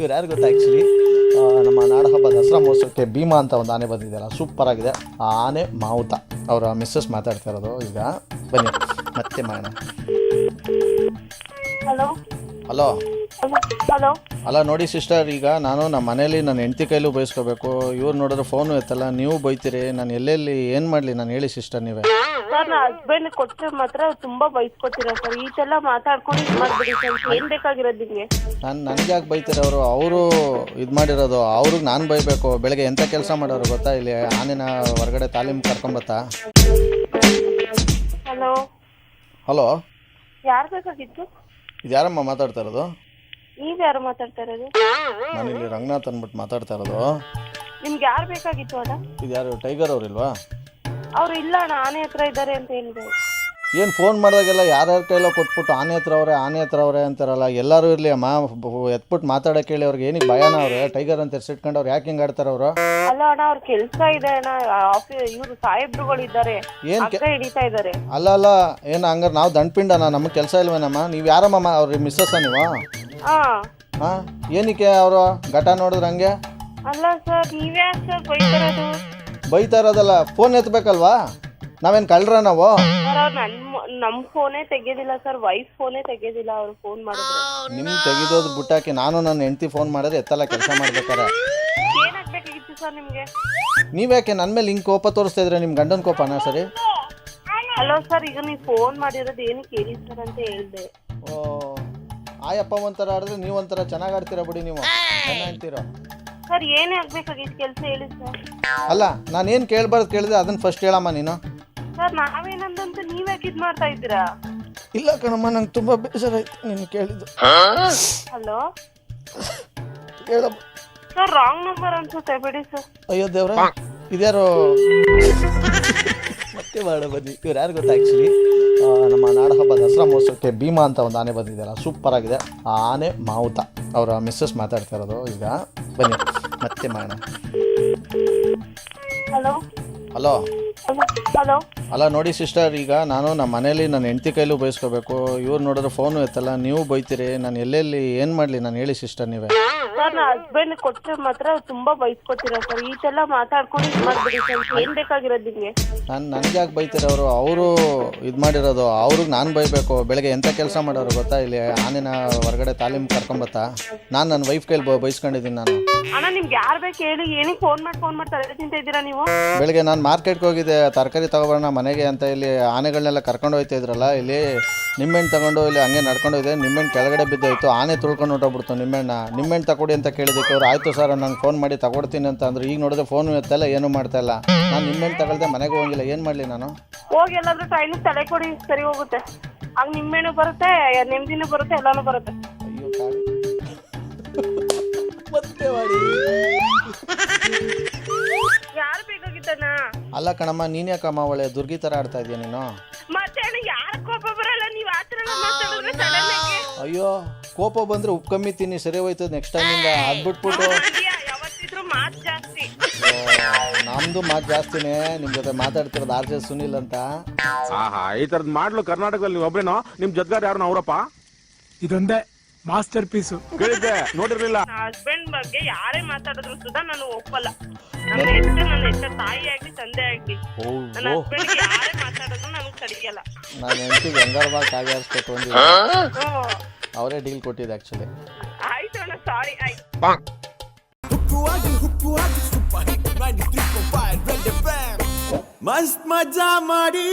ಇವ್ರು ಯಾರು ಗೊತ್ತಾ ಆ್ಯಕ್ಚುಲಿ ನಮ್ಮ ನಾಡಹಬ್ಬ ದಸರಾ ಮಹೋತ್ಸವಕ್ಕೆ ಭೀಮಾ ಅಂತ ಒಂದು ಆನೆ ಬಂದಿದೆಯಲ್ಲ ಸೂಪರ್ ಆಗಿದೆ. ಆ ಆನೆ ಮಾವುತ. ಅವರ ಮಿಸ್ಸಸ್ ಮಾತಾಡ್ತಾ ಇರೋದು. ಈಗ ಬನ್ನಿ. ಮತ್ತೆ ಮಾಡೋಣ. ಹಲೋ ಹಲೋ ಹಲೋ ಅಲ್ಲ ನೋಡಿ ಸಿಸ್ಟರ್ ಈಗ ನಾನು ನಮ್ಮ ಮನೇಲಿ ನನ್ನ ಹೆಂಡತಿ ಕೈಲೂ ಬಯಸ್ಕೋಬೇಕು. ಇವ್ರು ನೋಡಿದ್ರೆ ಫೋನು ಎತ್ತಲ್ಲ ನೀವು ಬೈತೀರಿ ನಾನು ಎಲ್ಲೆಲ್ಲಿ ಏನು ಮಾಡಲಿ? ನಾನು ಹೇಳಿ ಸಿಸ್ಟರ್ ನೀವೇ. ಸರ್ ನಾ ಹಸ್ಬೆಂಡ್ ಕೊಟ್ಟರೆ ಮಾತ್ರ ತುಂಬಾ ಬೈಸ್ಕೊತೀರಾ ಸರ್ ಈಚೆಲ್ಲ ಮಾತಾಡ್ಕೊಂಡು ಇದು ಮಾಡ್ಬಿಡಿ ಸರ್ ಏನ್ ಬೇಕಾಗಿರೋದು ನಿಮ್ಗೆ? ನಾನು ನನಗೆ ಯಾಕೆ ಬೈತೀರಿ ಅವರು ಅವರು ಇದು ಮಾಡಿರೋದು ಅವ್ರಿಗೆ ನಾನು ಬೈಬೇಕು. ಬೆಳಗ್ಗೆ ಎಂಥ ಕೆಲಸ ಮಾಡೋರು ಗೊತ್ತಾ? ಇಲ್ಲಿ ಆನಿನ ಹೊರಗಡೆ ತಾಲೀಮ್ ಕರ್ಕೊಂಬತ್ತಾ ಹಲೋ ಹಲೋ ಯಾರು ಬೇಕಾಗಿತ್ತು? ಇದು ಯಾರಮ್ಮ ಮಾತಾಡ್ತಾ ಇರೋದು? ನೀವ್ ಯಾರು ಮಾತಾಡ್ತಾ ಇರೋದು? ನಾನು ಇಲ್ಲಿ ರಂಗನಾಥ್ ಅಂದ್ಬಿಟ್ಟು ಮಾತಾಡ್ತಾ ಇರೋದು. ನಿಮ್ಗೆ ಯಾರು ಬೇಕಾಗಿತ್ತು ಅಣ್ಣ ಇದು ಯಾರು ಟೈಗರ್ ಅವ್ರಿಲ್ವಾ? ಅವ್ರು ಇಲ್ಲ ಅಣ್ಣ ಆನೆ ಹತ್ರ ಇದ್ದಾರೆ ಅಂತ ಹೇಳಿದ್ರು. ಏನು ಫೋನ್ ಮಾಡಿದಾಗೆಲ್ಲ ಯಾರ್ಯಾರ ಕೈಲೋ ಕೊಟ್ಬಿಟ್ಟು ಆನೆ ಹತ್ರ ಅವರೇ ಆನೆ ಹತ್ರ ಅವರೇ ಅಂತಾರಲ್ಲ ಎಲ್ಲರೂ ಇರಲಿ ಅಮ್ಮ. ಎತ್ಬಿಟ್ಟು ಮಾತಾಡೋಕೆ ಹೇಳಿ ಅವ್ರಿಗೆ ಏನಿಗೆ ಭಯನ ಅವ್ರೆ? ಟೈಗರ್ ಅಂತ ಹೆಸರಿಟ್ಕೊಂಡು ಅವ್ರು ಯಾಕೆ ಹಿಂಗೆ ಆಡ್ತಾರೆ ಅವರು? ಅಲ್ಲ ಅಣ್ಣ ಅವ್ರ ಕೆಲ್ಸ ಇದೆ ಅಣ್ಣ. ಆಫೀಸ್ ಇವ್ರು ಸಾಹೇಬ್ರುಗಳು ಇದ್ದಾರೆ. ಏನ್ ಹಗ್ಗ ಹಿಡಿತಾ ಇದ್ದಾರೆ. ಅಲ್ಲ ಅಲ್ಲ. ಏನು ಹಂಗಾರೆ ನಾವು ದಂಡ್ಪಿಂಡನ? ನಮಗೆ ಕೆಲಸ ಇಲ್ವೇನಮ್ಮ? ನೀವು ಯಾರಮ್ಮ ಅವ್ರಿಗೆ ಅವ್ರ ಮಿಸ್ಸಸ್ಸ ನೀವು? ಹಾ ಹಾಂ ಏನಕ್ಕೆ ಅವರು ಘಟ ನೋಡಿದ್ರ ಹಂಗೆ? ಅಲ್ಲ ಸರ್ ನೀವ್ಯಾ ಸರ್ ಬೈತಿರೋದು. ಬೈತಾ ಇರೋದಲ್ಲ ಫೋನ್ ಎತ್ತಬೇಕಲ್ವಾ ನಾವೇನು ಕಳ್ರ ನಾವು? ಸರ್ ಅವ್ರು ನನ್ ನಮ್ ಫೋನೇ ತೆಗೆಯೋದಿಲ್ಲ ಸರ್ ವೈಫ್ ಫೋನೇ ತೆಗೆಯೋದಿಲ್ಲ ಅವ್ರು ಫೋನ್ ಮಾಡಿದ್ರು. ನಿಮ್ಗೆ ತೆಗೆದೋದು ಬುಟ್ಟಾಕಿ ನಾನು ನನ್ನ ಹೆಂಡತಿ ಫೋನ್ ಮಾಡಿದ್ರೆ ಎತ್ತಲ್ಲ ಕೆಲಸ ಮಾಡ್ಬೇಕಾರೆ ಏನಾಗ್ಬೇಕಾಗಿತ್ತು ಸರ್ ನಿಮ್ಗೆ? ನೀವ್ಯಾಕೆ ನನ್ನ ಮೇಲೆ ಹಿಂಗೆ ಕೋಪ ತೋರಿಸ್ತಾ ಇದ್ರೆ ನಿಮ್ಮ ಗಂಡನ ಕೋಪನ ಸರಿ? ಹಲೋ ಸರ್ ಈಗ ನೀವು ಫೋನ್ ಮಾಡಿರೋದು ಏನಕ್ಕೆ ಹೇಳಿ ಸರ್ ಅಂತ ಹೇಳ್ದೆ. ಓ. ಆಯಪ್ಪ ಒಂಥರ ಆಡಿದ್ರೆ ನೀವು ಒಂಥರ ಚೆನ್ನಾಗಿ ಆಡ್ತೀರಾ ಬಿಡಿ ನೀವು. ಚೆನ್ನಾಗಿ ಹೇಳ್ತೀರೋ ಸರ್ ಏನೇ ಆಗ್ಬೇಕಾಗಿತ್ತು ಕೆಲಸ ಹೇಳಿ ಸರ್. ಅಲ್ಲ ನಾನು ಏನು ಕೇಳ್ಬಾರ್ದು ಕೇಳಿದ್ರೆ ಅದನ್ನ ಫಸ್ಟ್ ಹೇಳಮ್ಮ ನೀನು. ಸರ್ ನಾವೇನಂದಂತ ನೀವ್ಯಾಕೆ ಇದ್ ಮಾಡ್ತಾ ಇದ್ದೀರಾ? ಇಲ್ಲ ಕಣಮ್ಮ ನಂಗೆ ತುಂಬಾ ಬೇಜಾರಾಯ್ತು ನೀನು ಕೇಳಿದ್ದು. ಹಲೋ? ಹೇಳಮ್ಮ. ಸರ್ ರಾಂಗ್ ನಂಬರ್ ಅನ್ಸುತ್ತೆ ಬಿಡಿ ಸರ್. ಅಯ್ಯೋ ದೇವ್ರ ಇದ್ಯಾರು? ಮತ್ತೆ ಮಾಡ ಬನ್ನಿ ಇವ್ರು ಯಾರು ಗೊತ್ತಾ ಆ್ಯಕ್ಚುಲಿ ನಮ್ಮ ನಾಡಹಬ್ಬ ದಸರಾ ಮಹೋತ್ಸವಕ್ಕೆ ಭೀಮಾ ಅಂತ ಒಂದು ಆನೆ ಬಂದಿದೆಯಲ್ಲ ಸೂಪರ್ ಆಗಿದೆ. ಆ ಆನೆ ಮಾವುತ. ಅವರ ಮಿಸ್ಸಸ್ ಮಾತಾಡ್ತಾ ಇರೋದು. ಈಗ ಬನ್ನಿ ಮತ್ತೆ ಮಾಡೋಣ. ಹಲೋ ಹಲೋ ಹಲೋ ಅಲ್ಲ ನೋಡಿ ಸಿಸ್ಟರ್ ಈಗ ನಾನು ನಮ್ಮ ಮನೇಲಿ ನನ್ನ ಹೆಂಡತಿ ಕೈಲೂ ಬಯಸ್ಕೋಬೇಕು. ಇವ್ರು ನೋಡಿದ್ರೆ ಫೋನು ಎತ್ತಲ್ಲ ನೀವು ಬೈತೀರಿ. ನಾನು ಎಲ್ಲೆಲ್ಲಿ ಏನು ಮಾಡಲಿ? ನಾನು ಹೇಳಿ ಸಿಸ್ಟರ್ ನೀವೇ. ಸರ್ ನಾ ಹಸ್ಬೆಂಡ್ ಕೊಟ್ಟರೆ ಮಾತ್ರ ತುಂಬಾ ಬೈಸ್ಕೊತೀರಾ ಸರ್ ಈಚೆಲ್ಲ ಮಾತಾಡ್ಕೊಂಡು ಇದು ಮಾಡ್ಬಿಡಿ ಸರ್ ಏನ್ ಬೇಕಾಗಿರೋದು ನಿಮ್ಗೆ? ನಾನು ನನಗೆ ಯಾಕೆ ಬೈತೀರಿ ಅವರು ಅವರು ಇದು ಮಾಡಿರೋದು ಅವ್ರಿಗೆ ನಾನು ಬೈಬೇಕು. ಬೆಳಗ್ಗೆ ಎಂತ ಕೆಲಸ ಮಾಡೋರು ಗೊತ್ತಾ ಇಲ್ಲಿ? ಆನೆನ ಹೊರಗಡೆ ತಾಲೀಮ್ ಕರ್ಕೊಂಬತ್ತಾ ನಾನು ನನ್ನ ವೈಫ್ ಕೈಲಿ ಬ ಬೈಸ್ಕೊಂಡಿದ್ದೀನಿ ನಾನು. ಅಣ್ಣ ನಿಮ್ಗೆ ಯಾರು ಬೇಕು ಹೇಳಿ? ಏನಕ್ಕೆ ಫೋನ್ ಮಾಡಿ ಫೋನ್ ಮಾಡ್ತಾರೆ ತಲೆ ತಿಂತ ಇದ್ದೀರಾ ನೀವು? ಬೆಳಗ್ಗೆ ನಾನು ಮಾರ್ಕೆಟ್ಗೆ ಹೋಗಿದ್ದೆ. ತರಕಾರಿ ತಗೊಬರೋಣ ಮನೆಗೆ ಅಂತ ಇಲ್ಲಿ ಆನೆಗಳನ್ನೆಲ್ಲ ಕರ್ಕೊಂಡು ಹೋಗ್ತಾ ಇದ್ರಲ್ಲ ಇಲ್ಲಿ ನಿಂಬೆಹಣ್ಣು ತಗೊಂಡು ಇಲ್ಲಿ ಹಂಗೆ ನಡ್ಕೊಂಡು ಹೋಗಿದೆ. ನಿಂಬೆಹಣ್ಣು ಕೆಳಗಡೆ ಬಿದ್ದೋಯ್ತು. ಆನೆ ತುಳ್ಕೊಂಡು ಹೊಟ್ಟೋಗ್ಬಿಡ್ತು ನಿಂಬೆಹಣ್ಣ ನಿಂಬೆಹಣ್ಣು ತಗೊಡಿ ಅಂತ ಕೇಳಿದಕ್ಕೆ ಅವ್ರು ಆಯಿತು ಸರ್ ನಾನು ಫೋನ್ ಮಾಡಿ ತಗೊಡ್ತೀನಿ ಅಂತ ಅಂದ್ರೆ. ಈಗ ನೋಡಿದ್ರೆ ಫೋನ್ ಎತ್ತಲ್ಲ ಏನೂ ಮಾಡ್ತಾ ಇಲ್ಲ. ನಾನು ನಿಂಬೆಹಣ್ಣು ತಗೊಳ್ದೆ ಮನೆಗೆ ಹೋಗಿಲ್ಲ. ಏನು ಮಾಡಲಿ ನಾನು? ಹೋಗಿ ಎಲ್ಲಾದ್ರೂ ಟೈಮಿಗೆ ತಲೆ ಕೊಡಿ ಸರಿ ಹೋಗುತ್ತೆ. ಆಗ ನಿಮ್ಮೆಣ್ಣು ಬರುತ್ತೆ ನೆಮ್ಮದಿನೂ ಬರುತ್ತೆ ಎಲ್ಲಾನು ಬರುತ್ತೆ. ಅಯ್ಯೋ ಮತ್ತೆ ಮಾಡಿ. ಅಲ್ಲ ಕಣಮ್ಮ ನೀನ್ ಯಾಕಮ್ಮ ಒಳ್ಳೆ ದುರ್ಗಿ ತರ ಆಡ್ತಾ ಇದೀಯ ನೀನು? ಮತ್ತೆ ಅಣ್ಣ ಯಾರ ಕೋಪ ಬರಲ್ಲ ನೀವು ಆ ಥರ ಮಾತಾಡಿದ್ರೆ ಸಡನ್ ಆಗಿ ಅಯ್ಯೋ ಕೋಪ ಬಂದ್ರೆ ಉಪ್ಪು ಕಮ್ಮಿ ತಿನ್ನಿ ಸರಿ ಹೋಯ್ತು ನೆಕ್ಸ್ಟ್ ಟೈಮಿಂದ ಅದ್ಬಿಟ್ಬಿಟ್ಟು? ಯಾವತ್ತಿದ್ರು ಮಾತು ಜಾಸ್ತಿ. ನಮ್ದು ಮಾತು ಜಾಸ್ತಿನೇ ನಿಮ್ ಜೊತೆ ಮಾತಾಡ್ತಿರೋದು ಆರ್ ಜೆ ಸುನಿಲ್ ಅಂತ. ಆಹಾ ಈ ತರದ್ ಮಾಡ್ಲು ಕರ್ನಾಟಕದಲ್ಲಿ ನೀವು ಒಬ್ರೇನೋ? ನಿಮ್ ಜೊತೆಗಾರ ಯಾರು ಅವರಪ್ಪ? ಇದೊಂದೇ. ಮಾಸ್ಟರ್ ಪೀಸು ಕೇಳಿದ್ದೆ ನೋಡಿರ್ಲಿಲ್ಲ. ಹಸ್ಬೆಂಡ್ ಬಗ್ಗೆ ಯಾರೇ ಮಾತಾಡಿದ್ರು ಸುಧಾ ನಾನು ಒಪ್ಪಲ್ಲ. ನನ್ನ ಹೆಸರು ನನ್ನ ಹೆಸರು ತಾಯಿ ಆಗ್ಲಿ ತಂದೆ ಆಗ್ಲಿ. ನನ್ನ ಹಸ್ಬೆಂಡ್ ಯಾರೇ ಮಾತಾಡಿದ್ರು ನನಗೆ ಸರಿಯಲ್ಲ. ನಾನು ಹೆಂಡತಿಗೆ ಹೆಂಗಾರವಾಗಿ ಕಾಗೆ ಆರಿಸ್ಬೇಕು ಅಂದಿದ್ದೆ ಹ್ಮ್. ಅವರೇ ಡೀಲ್ ಕೊಟ್ಟಿದ್ದು ಆ್ಯಕ್ಚುಲಿ ಆಯ್ತು ಅಣ್ಣ ಸಾರಿ ಆಯ್ತು. ಮಸ್ತ್ ಮಜಾ ಮಾಡಿ.